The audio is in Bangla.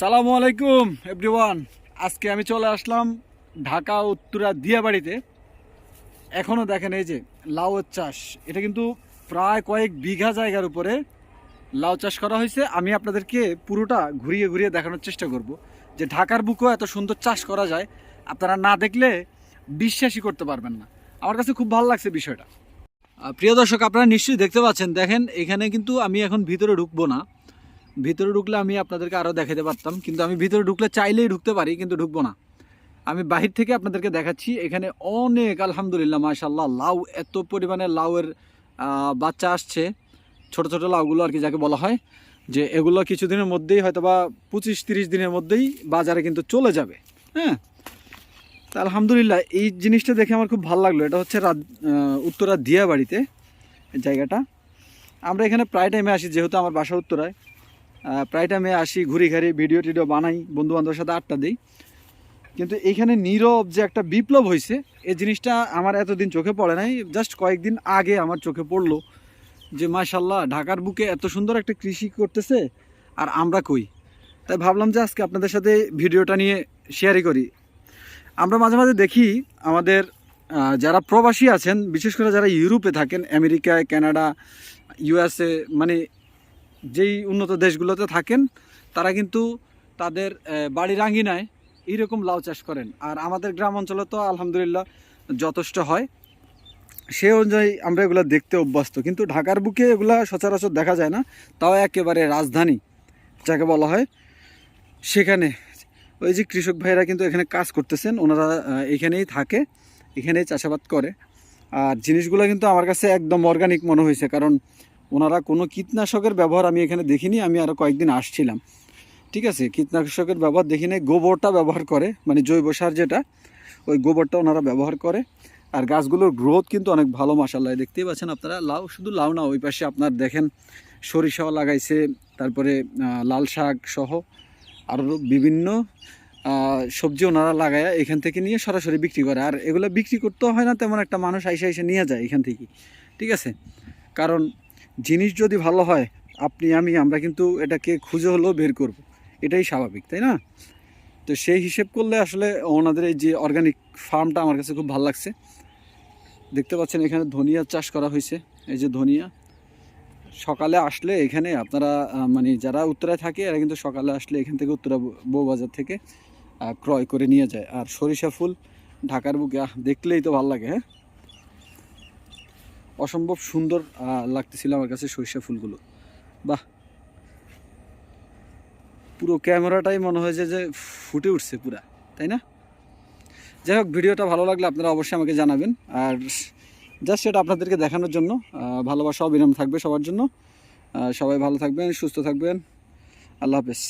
সালামু আলাইকুম এভরিওয়ান আজকে আমি চলে আসলাম ঢাকা উত্তরা দিয়াবাড়িতে। এখনও দেখেন এই যে লাউয়ের চাষ। এটা কিন্তু প্রায় কয়েক বিঘা জায়গার উপরে লাউ চাষ করা হয়েছে। আমি আপনাদেরকে পুরোটা ঘুরিয়ে ঘুরিয়ে দেখানোর চেষ্টা করব যে ঢাকার বুকেও এত সুন্দর চাষ করা যায়। আপনারা না দেখলে বিশ্বাসই করতে পারবেন না। আমার কাছে খুব ভালো লাগছে বিষয়টা। প্রিয় দর্শক, আপনারা নিশ্চয়ই দেখতে পাচ্ছেন। দেখেন, এখানে কিন্তু আমি এখন ভিতরে ঢুকবো না। ভিতরে ঢুকলে আমি আপনাদেরকে আরও দেখাতে পারতাম, কিন্তু আমি ভিতরে ঢুকলে চাইলেই ঢুকতে পারি, কিন্তু ঢুকবো না। আমি বাহির থেকে আপনাদেরকে দেখাচ্ছি, এখানে অনেক, আলহামদুলিল্লাহ মাশাল্লাহ লাউ, এত পরিমাণে লাউয়ের বাচ্চা আসছে। ছোট ছোট লাউগুলো আর কি যাকে বলা হয়, যে এগুলো কিছুদিনের মধ্যেই হয়তো বা পঁচিশ তিরিশ দিনের মধ্যেই বাজারে কিন্তু চলে যাবে। হ্যাঁ? তা আলহামদুলিল্লাহ, এই জিনিসটা দেখে আমার খুব ভালো লাগল। এটা হচ্ছে উত্তরা দিয়া বাড়িতে জায়গাটা। আমরা এখানে প্রায় টাইমে আসি, যেহেতু আমার বাসা উত্তরায়। প্রায় টাইমে আসি, ঘুরি ঘাড়ি ভিডিও টিডিও বানাই বন্ধু বান্ধবের সাথে আড্ডা দিই। কিন্তু এখানে নীরব যে একটা বিপ্লব হয়েছে এই জিনিসটা আমার এতদিন চোখে পড়ে নাই জাস্ট কয়েকদিন আগে আমার চোখে পড়ল যে মাশাল্লাহ ঢাকার বুকে এত সুন্দর একটা কৃষি করতেছে, আর আমরা কই? তাই ভাবলাম যে, আজকে আপনাদের সাথে ভিডিওটা নিয়ে শেয়ারই করি। আমরা মাঝে মাঝে দেখি আমাদের যারা প্রবাসী আছেন, বিশেষ করে যারা ইউরোপে থাকেন, আমেরিকায়, কানাডা ইউএসএ মানে যেই উন্নত দেশগুলোতে থাকেন, তারা কিন্তু তাদের বাড়ির আঙ্গিনায় এইরকম লাউ চাষ করেন। আর আমাদের গ্রাম অঞ্চলে তো আলহামদুলিল্লাহ যথেষ্ট হয়। সে অনুযায়ী আমরা এগুলো দেখতে অভ্যস্ত। কিন্তু ঢাকার বুকে এগুলা সচরাচর দেখা যায় না। তাও একেবারে রাজধানী, যাকে বলা হয়। সেখানে ওই যে কৃষক ভাইরা কিন্তু এখানে কাজ করতেছেন। ওনারা এখানেই থাকে, এখানেই চাষাবাদ করে। আর জিনিসগুলো কিন্তু আমার কাছে একদম অর্গানিক মনে হয়েছে। কারণ ওনারা কোনো কীটনাশকের ব্যবহার আমি এখানে দেখিনি, আমি আরও কয়েকদিন আসছিলাম। ঠিক আছে? কীটনাশকের ব্যবহার দেখি নাই, গোবরটা ব্যবহার করে মানে জৈব সার যেটা, ওই গোবরটা ওনারা ব্যবহার করে। আর গাছগুলোর গ্রোথ কিন্তু অনেক ভালো মাসাল্লাহ দেখতেই পাচ্ছেন আপনারা, লাউ, শুধু লাউ না, ওই পাশে আপনার দেখেন, সরিষাও লাগাইছে, তারপরে লাল শাক সহ আরও বিভিন্ন সবজি ওনারা লাগায় এখান থেকে নিয়ে সরাসরি বিক্রি করে। আর এগুলো বিক্রি করতেও হয় না, তেমন একটা মানুষ আইসা এসে নিয়ে যায় এখান থেকে। ঠিক আছে? কারণ জিনিস যদি ভালো হয়, আপনি, আমি, আমরা কিন্তু এটাকে খুঁজে হলেও বের করব। এটাই স্বাভাবিক, তাই না? তো সেই হিসেব করলে আসলে ওনাদের এই যে অর্গানিক ফার্মটা আমার কাছে খুব ভালো লাগছে। দেখতে পাচ্ছেন এখানে ধনিয়া চাষ করা হয়েছে, এই যে ধনিয়া। সকালে আসলে এখানে আপনারা মানে যারা উত্তরায় থাকে, এরা কিন্তু সকালে আসলে এখান থেকে উত্তরা বউবাজার থেকে ক্রয় করে নিয়ে যায়। আর সরিষা ফুল ঢাকার বুকে দেখলেই তো ভালো লাগে হ্যাঁ? অসম্ভব সুন্দর লাগতেছিল আমার কাছে সরিষা ফুলগুলো। বাহ! পুরো ক্যামেরাটাই মনে হয়েছে যে ফুটে উঠছে পুরা, তাই না? যাই হোক, ভিডিওটা ভালো লাগলে আপনারা অবশ্যই আমাকে জানাবেন। আর জাস্ট সেটা আপনাদেরকে দেখানোর জন্য ভালোবাসা, অবিরাম থাকবে সবার জন্য। সবাই ভালো থাকবেন, সুস্থ থাকবেন। আল্লাহ হাফেজ।